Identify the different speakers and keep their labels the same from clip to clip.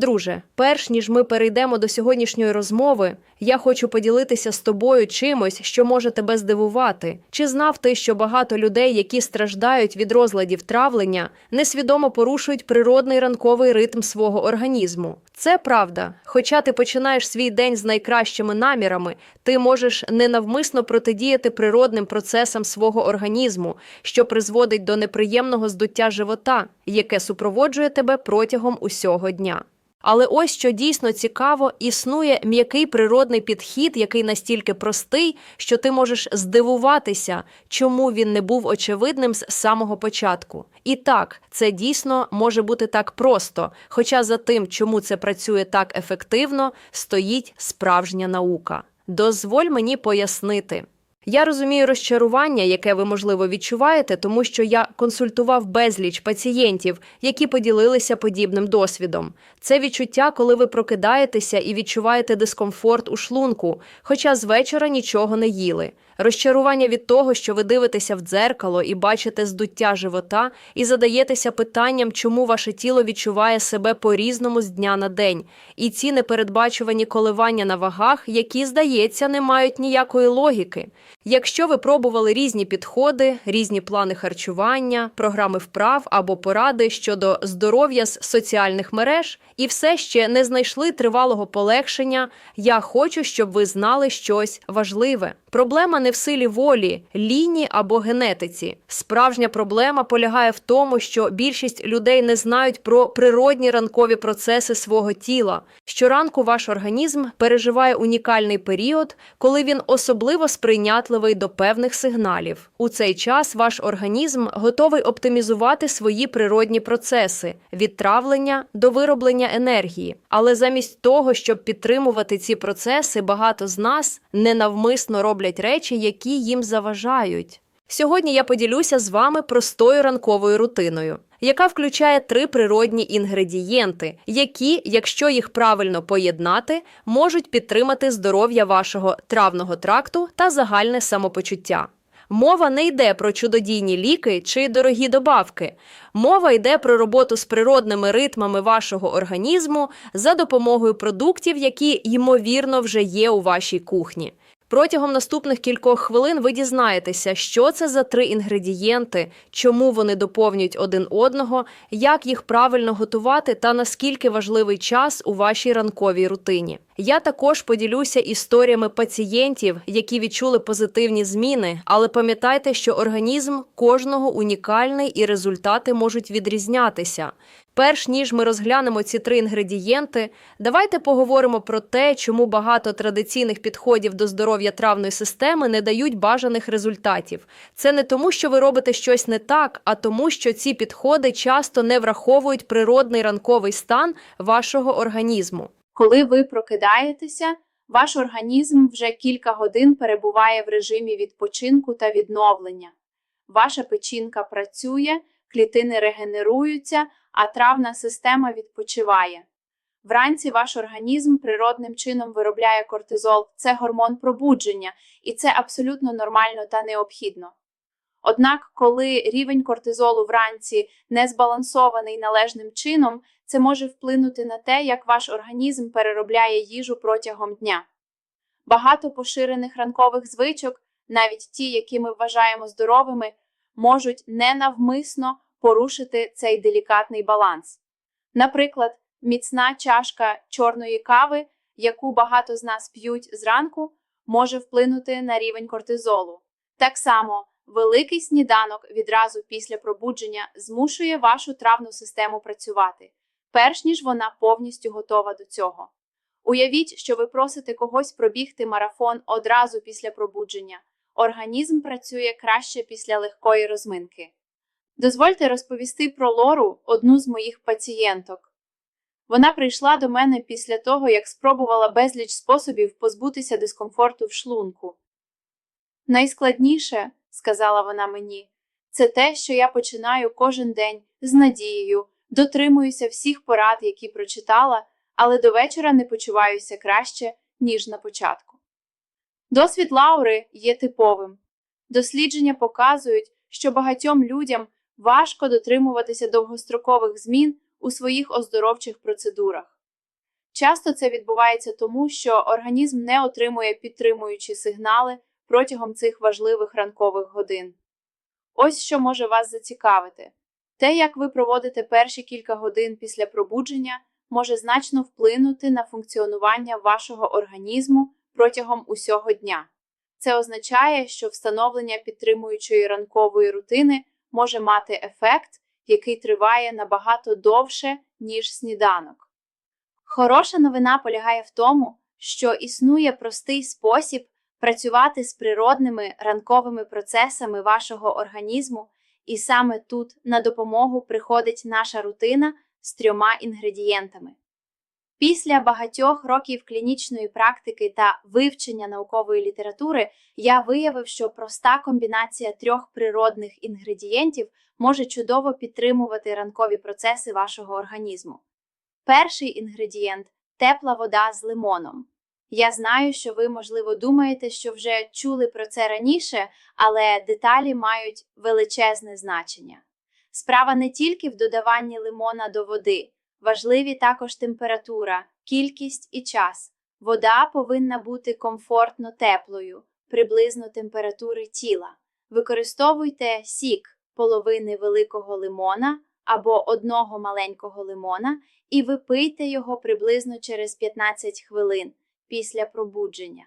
Speaker 1: Друже, перш ніж ми перейдемо до сьогоднішньої розмови, я хочу поділитися з тобою чимось, що може тебе здивувати. Чи знав ти, що багато людей, які страждають від розладів травлення, несвідомо порушують природний ранковий ритм свого організму? Це правда. Хоча ти починаєш свій день з найкращими намірами, ти можеш ненавмисно протидіяти природним процесам свого організму, що призводить до неприємного здуття живота, яке супроводжує тебе протягом усього дня. Але ось що дійсно цікаво, існує м'який природний підхід, який настільки простий, що ти можеш здивуватися, чому він не був очевидним з самого початку. І так, це дійсно може бути так просто, хоча за тим, чому це працює так ефективно, стоїть справжня наука. Дозволь мені пояснити. Я розумію розчарування, яке ви можливо відчуваєте, тому що я консультував безліч пацієнтів, які поділилися подібним досвідом. Це відчуття, коли ви прокидаєтеся і відчуваєте дискомфорт у шлунку, хоча з вечора нічого не їли. Розчарування від того, що ви дивитеся в дзеркало і бачите здуття живота, і задаєтеся питанням, чому ваше тіло відчуває себе по-різному з дня на день, і ці непередбачувані коливання на вагах, які, здається, не мають ніякої логіки. Якщо ви пробували різні підходи, різні плани харчування, програми вправ або поради щодо здоров'я з соціальних мереж і все ще не знайшли тривалого полегшення, я хочу, щоб ви знали щось важливе. Проблема не в силі волі, ліні або генетиці. Справжня проблема полягає в тому, що більшість людей не знають про природні ранкові процеси свого тіла. Щоранку ваш організм переживає унікальний період, коли він особливо сприйнятливий до певних сигналів. У цей час ваш організм готовий оптимізувати свої природні процеси від травлення до вироблення енергії. Але замість того, щоб підтримувати ці процеси, багато з нас ненавмисно роблять речі, які їм заважають. Сьогодні я поділюся з вами простою ранковою рутиною, яка включає три природні інгредієнти, які, якщо їх правильно поєднати, можуть підтримати здоров'я вашого травного тракту та загальне самопочуття. Мова не йде про чудодійні ліки чи дорогі добавки. Мова йде про роботу з природними ритмами вашого організму за допомогою продуктів, які ймовірно вже є у вашій кухні. Протягом наступних кількох хвилин ви дізнаєтеся, що це за три інгредієнти, чому вони доповнюють один одного, як їх правильно готувати та наскільки важливий час у вашій ранковій рутині. Я також поділюся історіями пацієнтів, які відчули позитивні зміни, але пам'ятайте, що організм кожного унікальний і результати можуть відрізнятися. Перш ніж ми розглянемо ці три інгредієнти, давайте поговоримо про те, чому багато традиційних підходів до здоров'я травної системи не дають бажаних результатів. Це не тому, що ви робите щось не так, а тому, що ці підходи часто не враховують природний ранковий стан вашого організму.
Speaker 2: Коли ви прокидаєтеся, ваш організм вже кілька годин перебуває в режимі відпочинку та відновлення. Ваша печінка працює, клітини регенеруються, а травна система відпочиває. Вранці ваш організм природним чином виробляє кортизол, це гормон пробудження, і це абсолютно нормально та необхідно. Однак, коли рівень кортизолу вранці не збалансований належним чином, це може вплинути на те, як ваш організм переробляє їжу протягом дня. Багато поширених ранкових звичок, навіть ті, які ми вважаємо здоровими, можуть ненавмисно порушити цей делікатний баланс. Наприклад, міцна чашка чорної кави, яку багато з нас п'ють зранку, може вплинути на рівень кортизолу. Так само, великий сніданок відразу після пробудження змушує вашу травну систему працювати, перш ніж вона повністю готова до цього. Уявіть, що ви просите когось пробігти марафон одразу після пробудження. Організм працює краще після легкої розминки. Дозвольте розповісти про Лору, одну з моїх пацієнток. Вона прийшла до мене після того, як спробувала безліч способів позбутися дискомфорту в шлунку. Найскладніше, сказала вона мені, це те, що я починаю кожен день з надією, дотримуюся всіх порад, які прочитала, але до вечора не почуваюся краще, ніж на початку. Досвід Лаури є типовим. Дослідження показують, що багатьом людям важко дотримуватися довгострокових змін у своїх оздоровчих процедурах. Часто це відбувається тому, що організм не отримує підтримуючі сигнали протягом цих важливих ранкових годин. Ось що може вас зацікавити. Те, як ви проводите перші кілька годин після пробудження, може значно вплинути на функціонування вашого організму протягом усього дня. Це означає, що встановлення підтримуючої ранкової рутини може мати ефект, який триває набагато довше, ніж сніданок. Хороша новина полягає в тому, що існує простий спосіб працювати з природними ранковими процесами вашого організму, і саме тут на допомогу приходить наша рутина з трьома інгредієнтами. Після багатьох років клінічної практики та вивчення наукової літератури я виявив, що проста комбінація трьох природних інгредієнтів може чудово підтримувати ранкові процеси вашого організму. Перший інгредієнт тепла вода з лимоном. Я знаю, що ви, можливо, думаєте, що вже чули про це раніше, але деталі мають величезне значення. Справа не тільки в додаванні лимона до води, важливі також температура, кількість і час. Вода повинна бути комфортно теплою, приблизно температури тіла. Використовуйте сік половини великого лимона або одного маленького лимона і випийте його приблизно через 15 хвилин після пробудження.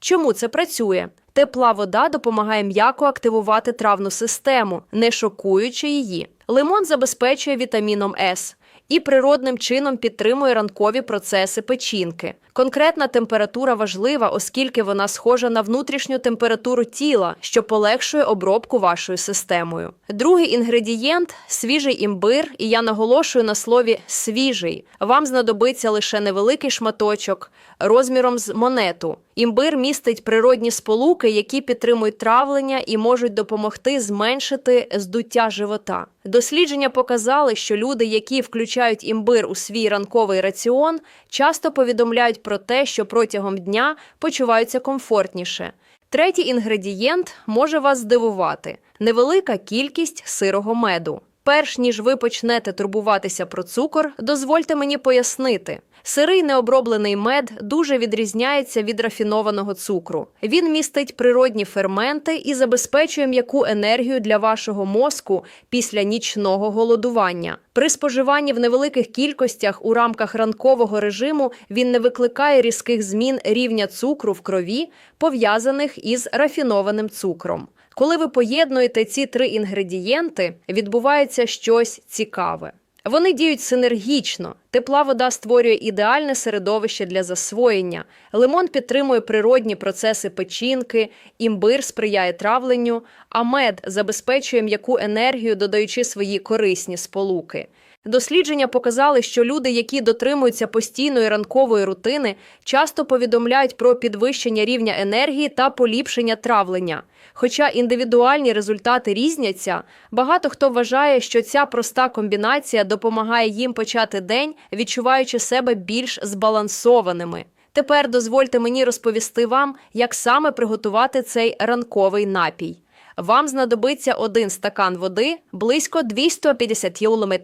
Speaker 1: Чому це працює? Тепла вода допомагає м'яко активувати травну систему, не шокуючи її. Лимон забезпечує вітаміном С і природним чином підтримує ранкові процеси печінки. Конкретна температура важлива, оскільки вона схожа на внутрішню температуру тіла, що полегшує обробку вашою системою. Другий інгредієнт свіжий імбир, і я наголошую на слові свіжий. Вам знадобиться лише невеликий шматочок розміром з монету. Імбир містить природні сполуки, які підтримують травлення і можуть допомогти зменшити здуття живота. Дослідження показали, що люди, які включають імбир у свій ранковий раціон, часто повідомляють про те, що протягом дня почуваються комфортніше. Третій інгредієнт може вас здивувати невелика кількість сирого меду. Перш ніж ви почнете турбуватися про цукор, дозвольте мені пояснити. Сирий необроблений мед дуже відрізняється від рафінованого цукру. Він містить природні ферменти і забезпечує м'яку енергію для вашого мозку після нічного голодування. При споживанні в невеликих кількостях у рамках ранкового режиму він не викликає різких змін рівня цукру в крові, пов'язаних із рафінованим цукром. Коли ви поєднуєте ці три інгредієнти, відбувається щось цікаве. Вони діють синергічно. Тепла вода створює ідеальне середовище для засвоєння. Лимон підтримує природні процеси печінки, імбир сприяє травленню, а мед забезпечує м'яку енергію, додаючи свої корисні сполуки. Дослідження показали, що люди, які дотримуються постійної ранкової рутини, часто повідомляють про підвищення рівня енергії та поліпшення травлення. Хоча індивідуальні результати різняться, багато хто вважає, що ця проста комбінація допомагає їм почати день, відчуваючи себе більш збалансованими. Тепер дозвольте мені розповісти вам, як саме приготувати цей ранковий напій. Вам знадобиться один стакан води близько 250 мл,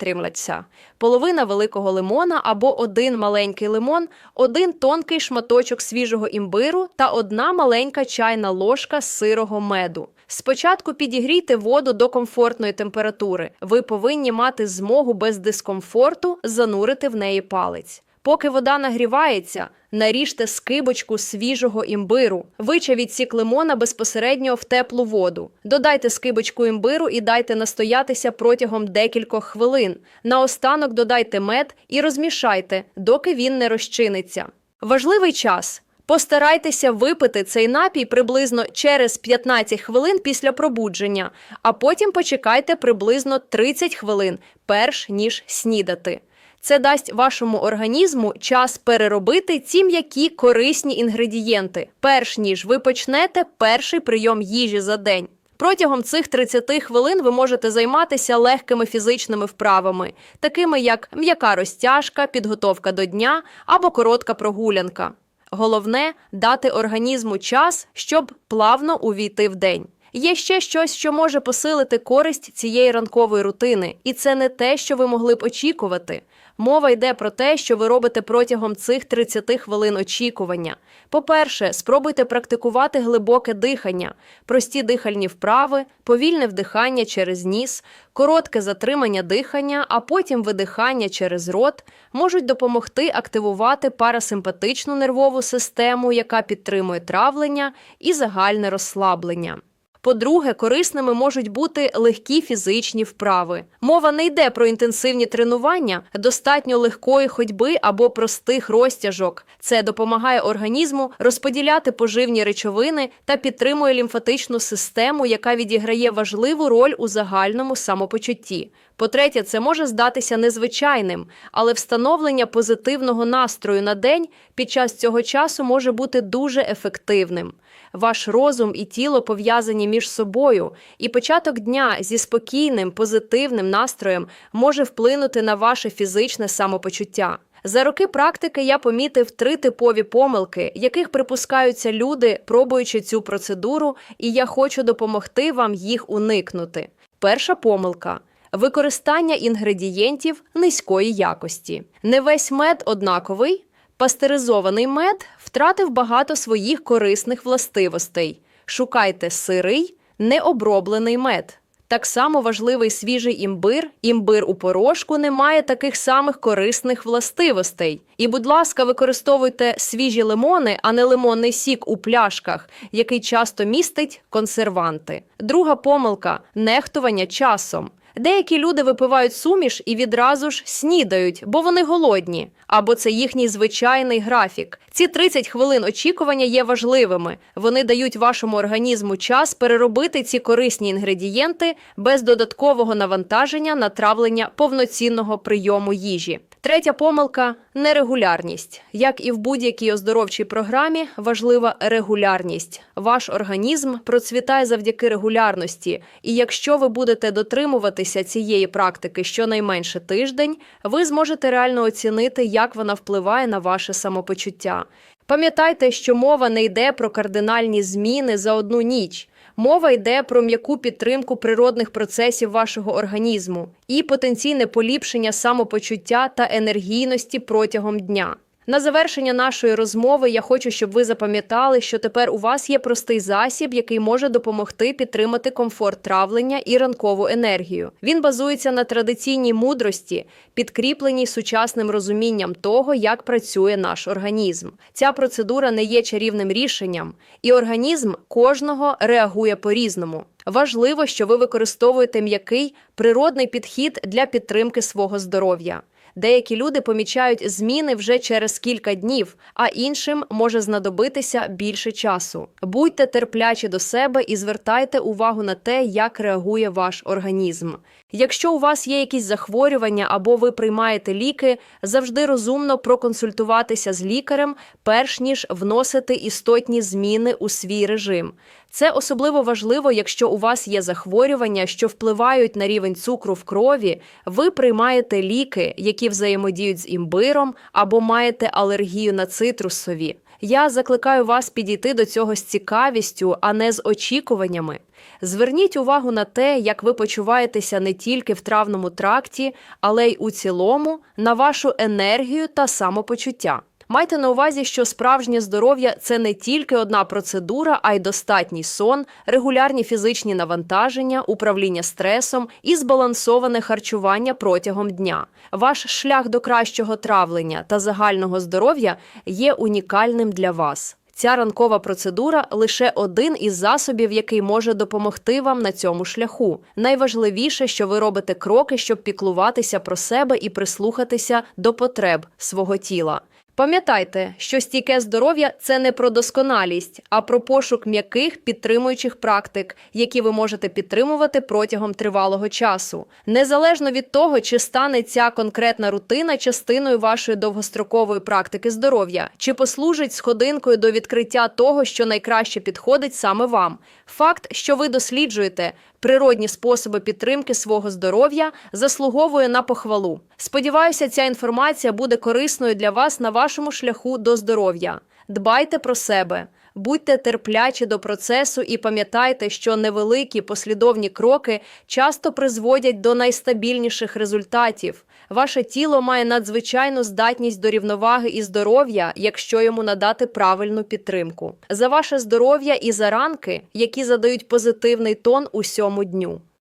Speaker 1: половина великого лимона або один маленький лимон, один тонкий шматочок свіжого імбиру та одна маленька чайна ложка сирого меду. Спочатку підігрійте воду до комфортної температури. Ви повинні мати змогу без дискомфорту занурити в неї палець. Поки вода нагрівається, наріжте скибочку свіжого імбиру. Вичавіть сік лимона безпосередньо в теплу воду. Додайте скибочку імбиру і дайте настоятися протягом декількох хвилин. Наостанок додайте мед і розмішайте, доки він не розчиниться. Важливий час. Постарайтеся випити цей напій приблизно через 15 хвилин після пробудження, а потім почекайте приблизно 30 хвилин, перш ніж снідати. Це дасть вашому організму час переробити ці м'які корисні інгредієнти, перш ніж ви почнете перший прийом їжі за день. Протягом цих 30 хвилин ви можете займатися легкими фізичними вправами, такими як м'яка розтяжка, підготовка до дня або коротка прогулянка. Головне дати організму час, щоб плавно увійти в день. Є ще щось, що може посилити користь цієї ранкової рутини, і це не те, що ви могли б очікувати. Мова йде про те, що ви робите протягом цих 30 хвилин очікування. По-перше, спробуйте практикувати глибоке дихання, прості дихальні вправи, повільне вдихання через ніс, коротке затримання дихання, а потім видихання через рот можуть допомогти активувати парасимпатичну нервову систему, яка підтримує травлення і загальне розслаблення. По-друге, корисними можуть бути легкі фізичні вправи. Мова не йде про інтенсивні тренування, достатньо легкої ходьби або простих розтяжок. Це допомагає організму розподіляти поживні речовини та підтримує лімфатичну систему, яка відіграє важливу роль у загальному самопочутті. По-третє, це може здатися незвичайним, але встановлення позитивного настрою на день під час цього часу може бути дуже ефективним. Ваш розум і тіло пов'язані між собою, і початок дня зі спокійним, позитивним настроєм може вплинути на ваше фізичне самопочуття. За роки практики я помітив три типові помилки, яких припускаються люди, пробуючи цю процедуру, і я хочу допомогти вам їх уникнути. Перша помилка. Використання інгредієнтів низької якості. Не весь мед однаковий. Пастеризований мед втратив багато своїх корисних властивостей. Шукайте сирий, необроблений мед. Так само важливий свіжий імбир. Імбир у порошку не має таких самих корисних властивостей. І, будь ласка, використовуйте свіжі лимони, а не лимонний сік у пляшках, який часто містить консерванти. Друга помилка нехтування часом. Деякі люди випивають суміш і відразу ж снідають, бо вони голодні, або це їхній звичайний графік. Ці 30 хвилин очікування є важливими. Вони дають вашому організму час переробити ці корисні інгредієнти без додаткового навантаження на травлення повноцінного прийому їжі. Третя помилка нерегулярність. Як і в будь-якій оздоровчій програмі, важлива регулярність. Ваш організм процвітає завдяки регулярності, і якщо ви будете дотримуватися цієї практики щонайменше тиждень, ви зможете реально оцінити, як вона впливає на ваше самопочуття. Пам'ятайте, що мова не йде про кардинальні зміни за одну ніч. Мова йде про м'яку підтримку природних процесів вашого організму і потенційне поліпшення самопочуття та енергійності протягом дня. На завершення нашої розмови я хочу, щоб ви запам'ятали, що тепер у вас є простий засіб, який може допомогти підтримати комфорт травлення і ранкову енергію. Він базується на традиційній мудрості, підкріпленій сучасним розумінням того, як працює наш організм. Ця процедура не є чарівним рішенням, і організм кожного реагує по-різному. Важливо, що ви використовуєте м'який природний підхід для підтримки свого здоров'я. Деякі люди помічають зміни вже через кілька днів, а іншим може знадобитися більше часу. Будьте терплячі до себе і звертайте увагу на те, як реагує ваш організм. Якщо у вас є якісь захворювання або ви приймаєте ліки, завжди розумно проконсультуватися з лікарем, перш ніж вносити істотні зміни у свій режим. Це особливо важливо, якщо у вас є захворювання, що впливають на рівень цукру в крові, ви приймаєте ліки, які взаємодіють з імбиром, або маєте алергію на цитрусові. Я закликаю вас підійти до цього з цікавістю, а не з очікуваннями. Зверніть увагу на те, як ви почуваєтеся не тільки в травному тракті, але й у цілому на вашу енергію та самопочуття. Майте на увазі, що справжнє здоров'я це не тільки одна процедура, а й достатній сон, регулярні фізичні навантаження, управління стресом і збалансоване харчування протягом дня. Ваш шлях до кращого травлення та загального здоров'я є унікальним для вас. Ця ранкова процедура лише один із засобів, який може допомогти вам на цьому шляху. Найважливіше, що ви робите кроки, щоб піклуватися про себе і прислухатися до потреб свого тіла. Пам'ятайте, що стійке здоров'я це не про досконалість, а про пошук м'яких підтримуючих практик, які ви можете підтримувати протягом тривалого часу. Незалежно від того, чи стане ця конкретна рутина частиною вашої довгострокової практики здоров'я, чи послужить сходинкою до відкриття того, що найкраще підходить саме вам. Факт, що ви досліджуєте природні способи підтримки свого здоров'я, заслуговує на похвалу. Сподіваюся, ця інформація буде корисною для вас на вашому шляху до здоров'я. Дбайте про себе. Будьте терплячі до процесу і пам'ятайте, що невеликі послідовні кроки часто призводять до найстабільніших результатів. Ваше тіло має надзвичайну здатність до рівноваги і здоров'я, якщо йому надати правильну підтримку. За ваше здоров'я і за ранки, які задають позитивний тон усьому дню.